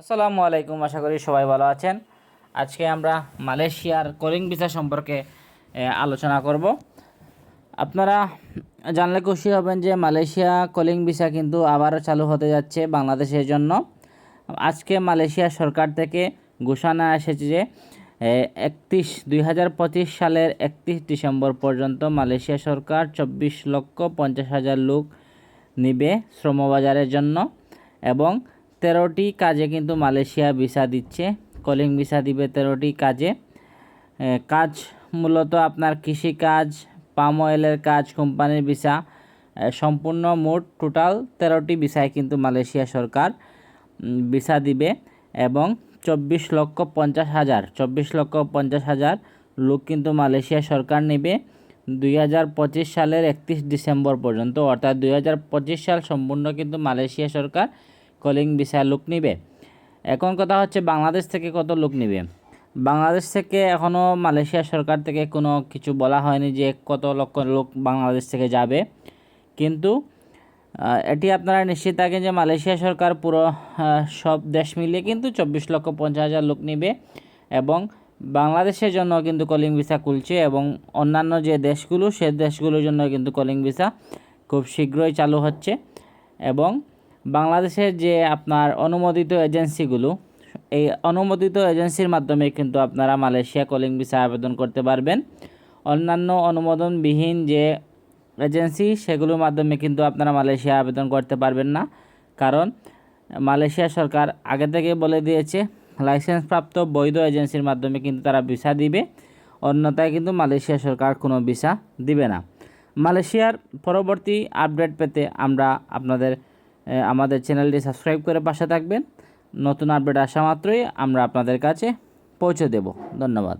আসসালামু আলাইকুম, আশা করি সবাই ভালো আছেন। আজকে আমরা মালয়েশিয়ার কলিং ভিসা সম্পর্কে আলোচনা করব। আপনারা জানলে খুশি হবেন যে মালয়েশিয়া কলিং ভিসা কিন্তু আবারও চালু হতে যাচ্ছে বাংলাদেশের জন্য। আজকে মালয়েশিয়া সরকার থেকে ঘোষণা এসেছে যে একত্রিশ, দুই সালের একত্রিশ ডিসেম্বর পর্যন্ত মালয়েশিয়া সরকার চব্বিশ লক্ষ পঞ্চাশ হাজার লোক নিবে শ্রমবাজারের জন্য এবং তেরোটি কাজে কিন্তু মালয়েশিয়া ভিসা দিচ্ছে। কলিং ভিসা দিবে তেরোটি কাজে। কাজ মূলত আপনার কৃষিকাজ, পাম অয়েলের কাজ, কোম্পানির ভিসা সম্পূর্ণ মোট টোটাল তেরোটি ভিসায় কিন্তু মালয়েশিয়া সরকার ভিসা দিবে এবং চব্বিশ লক্ষ পঞ্চাশ হাজার, চব্বিশ লক্ষ পঞ্চাশ হাজার লোক কিন্তু মালয়েশিয়া সরকার নেবে দুই হাজার পঁচিশ সালের একত্রিশ ডিসেম্বর পর্যন্ত। অর্থাৎ দুই হাজার পঁচিশ সাল সম্পূর্ণ কিন্তু মালয়েশিয়া সরকার কলিং ভিসা লোক নেবে। এখন কথা হচ্ছে বাংলাদেশ থেকে কত লোক নেবে? বাংলাদেশ থেকে এখনও মালয়েশিয়া সরকার থেকে কোনো কিছু বলা হয়নি যে কত লক্ষ লোক বাংলাদেশ থেকে যাবে। কিন্তু এটি আপনারা নিশ্চিত থাকেন যে মালয়েশিয়া সরকার পুরো সব দেশ মিলিয়ে কিন্তু চব্বিশ লক্ষ পঞ্চাশ হাজার লোক নেবে এবং বাংলাদেশের জন্য কিন্তু কলিং ভিসা খুলছে এবং অন্যান্য যে দেশগুলো, সে দেশগুলোর জন্য কিন্তু কলিং ভিসা খুব শীঘ্রই চালু হচ্ছে এবং বাংলাদেশের যে আপনার অনুমোদিত এজেন্সিগুলো, এই অনুমোদিত এজেন্সির মাধ্যমে কিন্তু আপনারা মালয়েশিয়া কলিং ভিসা আবেদন করতে পারবেন। অন্যান্য অনুমোদনবিহীন যে এজেন্সি, সেগুলোর মাধ্যমে কিন্তু আপনারা মালয়েশিয়া আবেদন করতে পারবেন না। কারণ মালয়েশিয়া সরকার আগে থেকে বলে দিয়েছে, লাইসেন্সপ্রাপ্ত বৈধ এজেন্সির মাধ্যমে কিন্তু তারা ভিসা দিবে। অন্যথায় কিন্তু মালয়েশিয়া সরকার কোনো ভিসা দিবে না। মালয়েশিয়ার পরবর্তী আপডেট পেতে আমরা আপনাদের আমাদের চ্যানেলটি সাবস্ক্রাইব করে পাশে থাকবেন। নতুন আপডেট আসা মাত্রই আমরা আপনাদের কাছে পৌঁছে দেব। ধন্যবাদ।